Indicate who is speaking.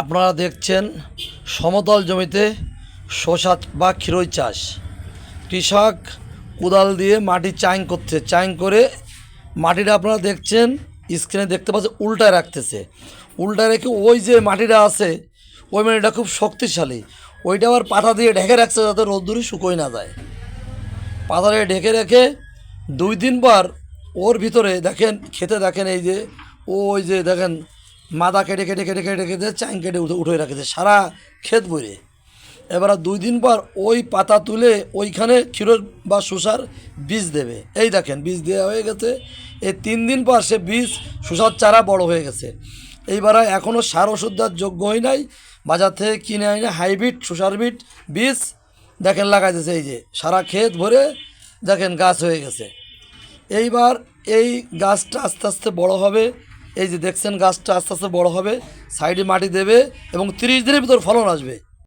Speaker 1: আপনারা দেখছেন সমতল জমিতে শশা বা ক্ষীরই চাষ। কৃষক কোদাল দিয়ে মাটি চাং করছে চাং করে মাটিটা আপনারা দেখছেন স্ক্রিনে দেখতে পাচ্ছেন, উল্টায় রাখতেছে। উল্টায় রেখে ওই যে মাটিটা আছে, ওই মাটিটা খুব শক্তিশালী। ওইটা আবার পাতা দিয়ে ঢেকে রাখছে যাতে রোদ্দুরি শুকোয় না যায়। পাতা দিয়ে ঢেকে রেখে দুই দিন পর ওর ভিতরে দেখেন, খেতে দেখেন এই যে, ওই যে দেখেন মাদা কেটে কেটে কেটে কেটে কেটে চাং কেটে উঠে উঠে রাখেছে, সারা ক্ষেত ভরে। এবার দুই দিন পর ওই পাতা তুলে ওইখানে ক্ষীর বা শসার বীজ দেবে। এই দেখেন, বীজ দেওয়া হয়ে গেছে। এই তিন দিন পর সে বীজ, শসার চারা বড় হয়ে গেছে। এইবার এখনও সার ওষুধ দেওয়ার যোগ্য হয় নাই। বাজার থেকে কিনে আনে হাইব্রিড, শসার বিট বীজ, দেখেন লাগাইতেছে এই যে, সারা ক্ষেত ভরে দেখেন গাছ হয়ে গেছে। এইবার এই গাছটা আস্তে আস্তে বড় হবে। এই যে দেখছেন গাছটা আস্তে আস্তে বড় হবে, সাইডে মাটি দেবে এবং তিরিশ দিনের ভিতর ফলন আসবে।